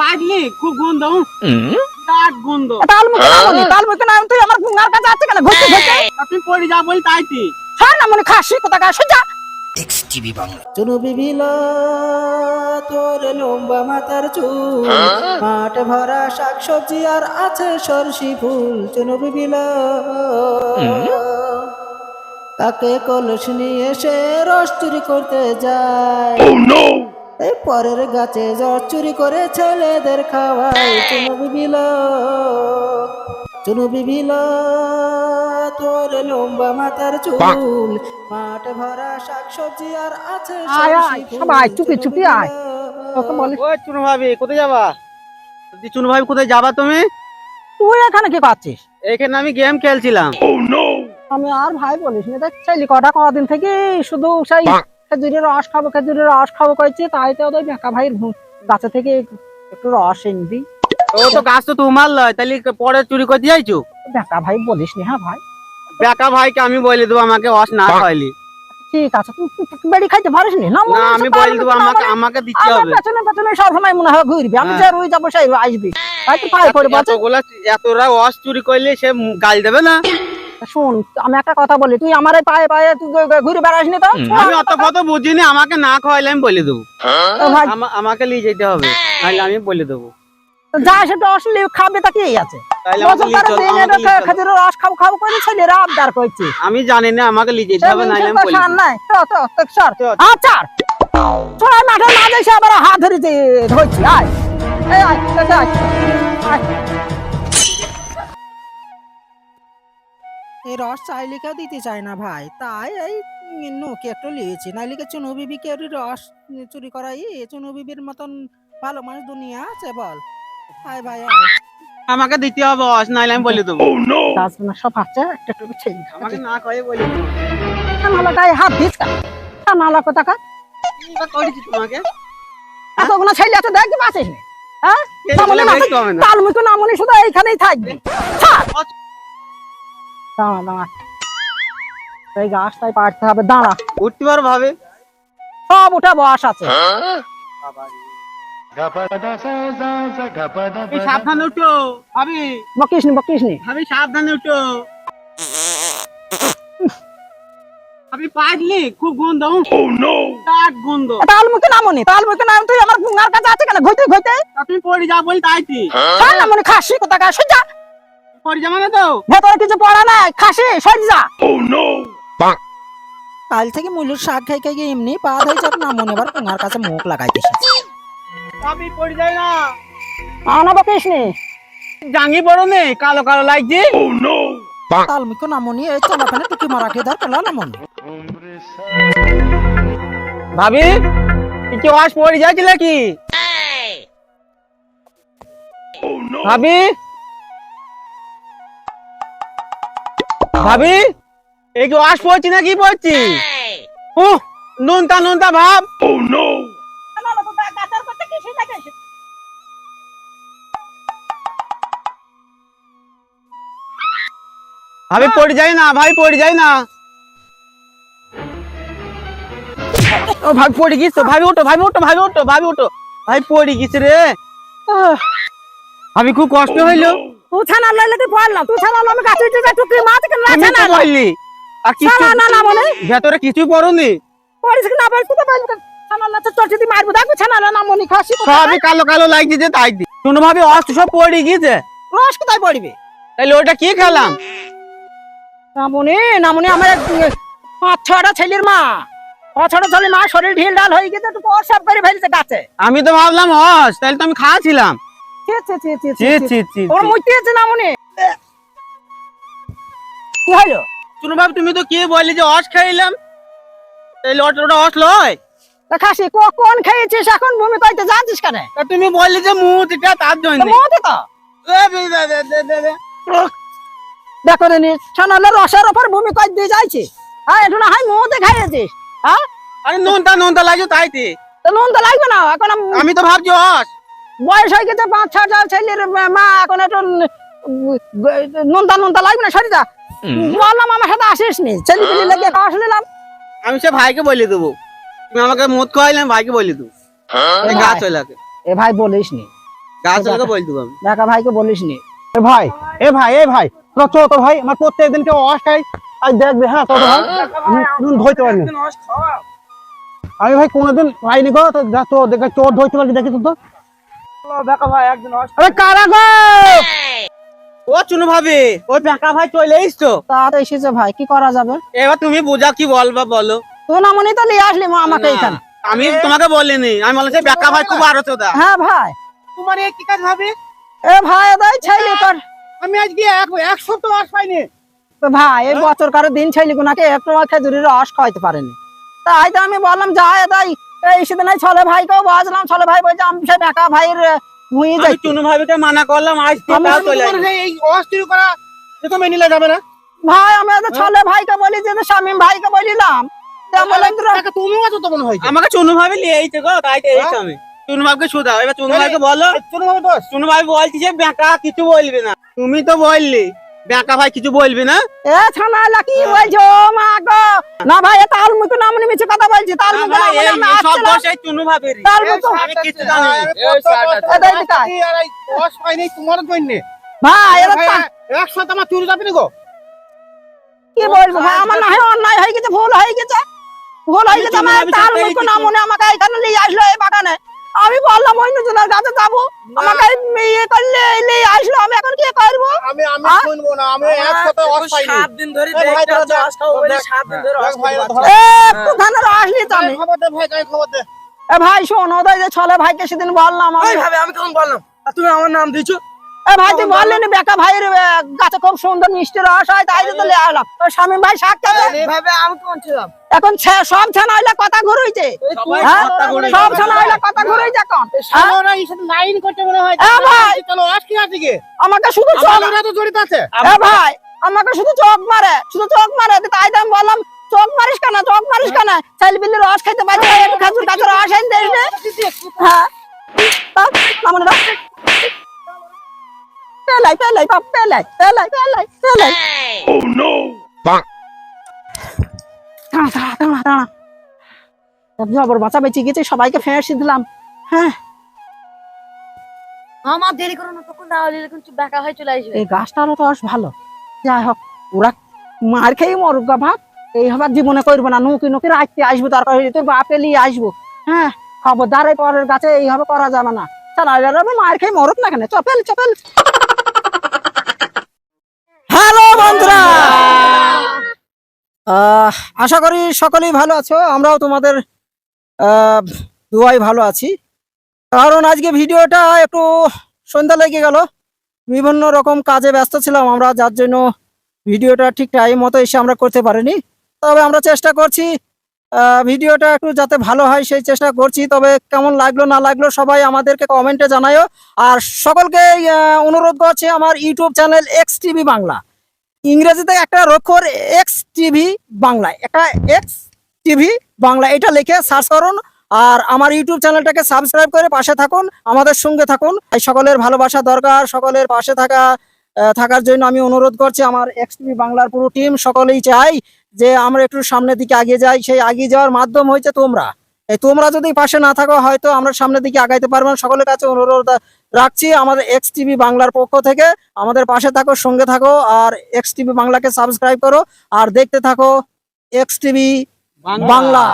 পাইলি খুব গন্ধ বিরাট গন্ধ। তাল মুখে নামনি তাল মুখে নাম তুই আমার গুঙ্গার কাছে আছে কেন? ঘুরতে ঘুরতে? তা তুই পড়ে যা বলি তাই তুই হ্যাঁ নামনি খাসি কোথা কাছে যা চুনু বিবিলা তোর লম্বা মাথার চুল। মাঠ ভরা শাকসবজি আর আছে সরষি ফুল। চুনু বিবিলা কাকে কলস নিয়ে সে রস চুরি করতে যায়। এই পরের গাছে জ্বর চুরি করে ছেলেদের খাওয়ায় চুনু বিবিলা চুনু বিবিলা তোর লম্বা মাথার চুল মাঠ ভরা শাকসবজি আর আছে আয়, আয়, ফুল। সবাই চুপি চুপি আয়। তোকে বলি ও চুনু ভাবি কোথায় যাবা? দি চুনু ভাবি কোথায় যাবা তুমি? তুই এখানে কি করছিস? এখানে আমি গেম খেলছিলাম। আমি আর ভাই বলিস না দেখ ছেলে কটা কদিন থেকে শুধু সেই খেজুরের রস খাব খেজুরের রস খাব কইছি তাই তো ওই বেকা ভাইয়ের গাছে থেকে একটু রস এনবি। ও তো গাছ তো তোমার লয় তাহলে পরে চুরি করতে যাইছো? বেকা ভাই বলিস নি হ্যাঁ ভাই? বেকা ভাইকে আমি বলে দেবো আমাকে অস না খাইলি। ঠিক আছে তুই বেড়ি খাইতে পারিস নি? না আমি বলে দেবো আমাকে আমাকে দিতে হবে। পেছনে পেছনে সব সময় মনে হয় ঘুরবি। আমি হ্যাঁ। যে রুই যাব সেই আসবি। তাই তুই পায়ে পড়ে এতগুলা এতরা অস চুরি করলে সে গাল দেবে না? শোন আমি একটা কথা বলি তুই আমার পায়ে পায়ে তুই ঘুরে বেড়াস নি তো আমি অত কত বুঝিনি আমাকে না খাওয়াইলে আমি বলে দেবো। আমাকে নিয়ে যেতে হবে নাহলে আমি বলে দেবো। যা সেটা খাবে তা কি আছে? তাহলে আমি জানি না আমাকে নিয়ে যেতে হবে নাহলে আমি বলে সার তো তো তো সর। আচ্ছা চল মাঠে না আবার হাত ধরে ধরছি। আয়। এই আয় আয়। আয়। এই রস চাইলে কেউ দিতে চায় না ভাই। তাই এই নোকে একটু নিয়েছি নাইলে কি চুনু বিবিকে ওর রস চুরি করাই? চুনু বিবির মতন ভালো মানুষ দুনিয়া আছে বল। আয় ভাই আয়। আমাকে দিতে হবে অস নাহলে আমি বলে দেবো। গাছগুলো সব আছে একটা একটু ছেলে আমাকে না খাওয়াই বলে দেবো। নালা গায়ে হাত দিস কা নালা কথা কা কি করেছি তোমাকে? এতগুলো ছেলে আছে দেখতে পাচ্ছিস না? হ্যাঁ? তাহলে বলে মাথায় দেখতে না। তাল নামনি শুধু এইখানেই থাকবে। ছাড়। দাঁড়া দাঁড়া। এই গাছটাই পাড়তে হবে দাঁড়া। উঠতে পারো ভাবে। সব উঠে বস আছে। সাবধানে উঠো ভাবি। বকিস নি বকিস নি। ভাবি সাবধানে উঠো। ভাবি পাইলি? খুব গন্ধ বিরাট গন্ধ। তাল মুখে নামনি তাল মুখে নাম তুই আমার কাছে আছে কেন? ঘুরতে ঘুরতে তুমি পড়ে যা বলি তাই তুই। নামনি খাসি কোথা কাছে যা পড়ে না তো? ভেতরে কিছু পড়া নাই খাসি সরি যা। কাল থেকে শাক খাই খাই এমনি পা ধরে চাপ না মনে কুঙার কাছে মুখ পড়ে যায় না। আনা বকিস নি জাঙ্গি পড়ো নে কালো কালো লাগছে তাল মিকো নামনি এই চলাফেনে টুকি মারা খেয়ে নামনি ভাবি কি পড়ে যাচ্ছিল কি ভাবি ভাবি এই কি ওয়াশ পড়ছি না কি পড়ছি ও নুনতা নুনতা ভাব। ভাবি পড়ে যায় না ভাই পড়ে যায় না। ও ভাই পড়ে গিয়েছ। ভাবি ওঠো ভাবি ওঠো ভাবি ওঠো ভাবি ওঠো। ভাই পড়ে গিয়েছে রে। ভাবি খুব কষ্ট হইল। তুই ছানা লইলে তুই পড়লাম তুই ছানা আমি কাছে উঠে টুকরি মাছ কেন তুমি তো ছানা বললি আর কিছু না না মনে ভেতরে কিছুই পড়নি। পড়িস না পড়িস তুই তো বলবি ছানা না তো চটি দি মারবো দেখো ছানা না মনি খাসি সবই কালো কালো লাগছে যে তাই দি। শুনো ভাবি অস্ত সব পড়ে গিয়েছে। রস কোথায় পড়বে? ওটা কি খেলাম? নামনি নামনি আমার পাঁচ ছটা ছেলের মা। ছেলের মা শরীর ঢিল ঢাল হয়ে গেছে একটু সব করে ফেলছে গাছে। আমি তো ভাবলাম হস তাহলে তো আমি খাওয়াছিলাম। কি হলো? শুনো তুমি তো কি বললি যে অস খাইলাম অস লয়? তা খাসি কোন খেয়েছিস এখন? ভূমি পাইতে জানছিস কেন? তা তুমি বললি যে মুহূর্তটা তার জন্য। তো? তো দেখো রে ছানালে রসের ওপর ভূমি কই দিয়ে যাইছে? হ্যাঁ একটু না মতে খাইয়েছিস আরে নুনটা নুনটা লাগছে তাই তে। তো নুন তো লাগবে না এখন আমি তো ভাবছি হস বয়স হয়ে গেছে পাঁচ ছয় ছটা ছেলের মা এখন একটু নুনতা নুনতা লাগবে না সরিদা বললাম আমার সাথে আসিস নি। ছেলে পেলে লেগে খাওয়া নিলাম আমি সে ভাইকে বলে দেবো। তুমি আমাকে মদ খাওয়াইলে আমি ভাইকে বলে দেবো। গাছ ওইলাকে এ ভাই বলিস নি। গাছ লোকে বল দেবো আমি। দেখা ভাইকে বলিস নি। এ ভাই এ ভাই এ ভাই তোরা চো তো ভাই আমার প্রত্যেক দিনকে অস খাই আজ দেখবে হ্যাঁ তো ভাই আমি কোনোদিন ধরতে পারিনি। আমি ভাই কোনোদিন পাইনি গো তো চোর ধরতে পারি দেখি তো? আরে কারা গো? ও চুনু ভাবি ওই বেকা ভাই চলে এসছো? তা এসেছে ভাই কি করা যাবে? এবার তুমি বোঝা কি বলবা বলো। তুই না মনে তো নিয়ে আসলি মা আমাকে এখানে। আমি তোমাকে বলিনি আমি বলছি ভাই খুব আরও চোদা হ্যাঁ ভাই। তোমার এই কি কাজ হবে এ ভাই এদাই ছেলে কর আমি আজকে এক এক সপ্তাহ অস পাইনি। তো ভাই এই বছর কারও দিন ছেলে গুনাকে একটু খেজুরির রস খাওয়াইতে পারেনি। তাই তো আমি বললাম যা এদাই এই সেদিন ছলে ভাইকেও বাজলাম ছলে ভাই বলছে আমি সেই বেকা ভাইয়ের ভুঁই যাই চুনু ভাবিকে মানা করলাম আজ আমি তাও চলে আসলো। এই অস করা তো মেনে যাবে না। ভাই আমি তো ছলে ভাইকে বলি যে শামিম ভাইকে বলিলাম তা বললাম তুমিও তো মনে হয় আমাকে চুনু ভাবি নিয়ে এইছে গো তাই তো আমি। চুনু ভাবিকে শুধাও। এবার চুনু ভাইকে বলো চুনু ভাই বলছি যে বেকা কিছু বলবি না। তুমি তো বললি। বেকা ভাই কিছু বলবি না? এ ছানালা কি বলছো? মা গো! না ভাই এ তাল মুখে নাম নিয়ে মিছে কথা বলছি তাল না মুখে নাম এই- আমি সব। এই চুনু। তাল মুখে আমি কিছু জানি। না। এটাই তো কাজ। অস পাইনি তোমার জন্য? ভাই এরা ভাই, তা- এক আমার চুরি যাবে না গো? কি বলব ভাই আমার না হয় অন্যায় হয়ে গেছে ভুল হয়ে গেছে। ভুল হয়ে গেছে আমার তাল মুখে নাম মনে আমাকে এখানে নিয়ে আসলো এই বাগানে। আমি বললাম ওই নজনের কাছে যাব। আমাকে ইয়ে করলে নিয়ে আসলো আমি এখন কি করব আমি আমি শুনব না আমি এক সপ্তাহ অস পাইনি দিন ধরে ভাই, দেখতে দাদা, হচ্ছে, আজকাল বলে দেখ, সাত দিন ধরে ভাই, অসুবিধা ধর। আছে। এ কোথানে আসলি তো আমি খবর দে ভাই যাই খবর দে। এ ভাই শোন ওদের যে ছলে ভাইকে সেদিন বললাম আমি। ভাবে আমি কেমন বললাম? তুমি আমার নাম দিছো ভাই তুই বললি না বেকা ভাইয়ের গাছে খুব সুন্দর মিষ্টি রস হয় তাই তো স্বামী ভাই সাক্ষাৎ ভাবে আমি কেমন ছিলাম এখন সব ছানা হইলে কথা ঘুরইছে সবাই? কথা ঘুরাইছে। সব ছানা হইলে কথা ঘুরইছে এখন? সামনে এই সাথে লাইন করতে মনে হয় ভাই চলো অস কি আমাকে শুধু চোখ তো জড়িত আছে ভাই আমাকে শুধু চোখ মারে শুধু চোখ মারে তাই তো আমি বললাম চোখ মারিস কেন চোখ মারিস কেন চাইলে বিল্লি রস খাইতে পারছি একটু খাজুর গাছের রস এনে দিস নে। হ্যাঁ রস। পেলাই পেলাই বাপ পেলাই পেলাই পেলাই পেলাই দাঁড়া দাঁড়া দাঁড়া দাঁড়া জবর বাঁচা বেঁচে গেছে সবাইকে ফেঁসে দিলাম। হ্যাঁ। আমার দেরি করো না তখন না হলে কিন্তু বেকা হয়ে চলে আসবে। এই গাছটারও তো রস ভালো। যাই হোক ওরা মার খেয়ে মরুক গা ভাগ এই হবার জীবনে করব না নুকি নুকি রাখতে আসব দরকার হলে তোর বাপে নিয়ে আসব। হ্যাঁ খবরদার এই পরের গাছে এইভাবে করা যাবে না। চল মার খেয়ে মরুক না কেন? চপেল চপেল বন্ধুরা! আশা করি সকলেই ভালো আছো, আমরাও তোমাদের দুয়াই ভালো আছি। কারণ আজকে ভিডিওটা একটু সন্ধ্যা লেগে গেল, বিভিন্ন রকম কাজে ব্যস্ত ছিলাম আমরা, যার জন্য ভিডিওটা ঠিক টাইম মতো এসে আমরা করতে পারিনি। তবে আমরা চেষ্টা করছি ভিডিওটা একটু যাতে ভালো হয়, সেই চেষ্টা করছি। তবে কেমন লাগল, না লাগল, সবাই আমাদেরকে কমেন্টে জানায়ও। আর সকলকে অনুরোধ করছি আমার YouTube channel X TV Bangla ইংরেজিতে একটা অক্ষর এক্স টিভি বাংলা, একটা এক্স টিভি বাংলা, এটা লিখে সার্চ করুন আর আমার ইউটিউব চ্যানেলটাকে সাবস্ক্রাইব করে পাশে থাকুন, আমাদের সঙ্গে থাকুন। সকলের ভালোবাসা দরকার, সকলের পাশে থাকা থাকার জন্য আমি অনুরোধ করছি, আমার এক্স টিভি বাংলার পুরো টিম সকলেই চাই যে আমরা একটু সামনের দিকে এগিয়ে যাই, সেই এগিয়ে যাওয়ার মাধ্যম হয়েছে তোমরা। তোমরা যদি পাশে না থাকো হয়তো আমরা সামনের দিকে আগাইতে পারব না। সকলের কাছে অনুরোধ রাখছি আমাদের এক্স টিভি বাংলার পক্ষ থেকে আমাদের পাশে থাকো সঙ্গে থাকো আর এক্স টিভি বাংলাকে সাবস্ক্রাইব করো আর দেখতে থাকো এক্স টিভি বাংলা।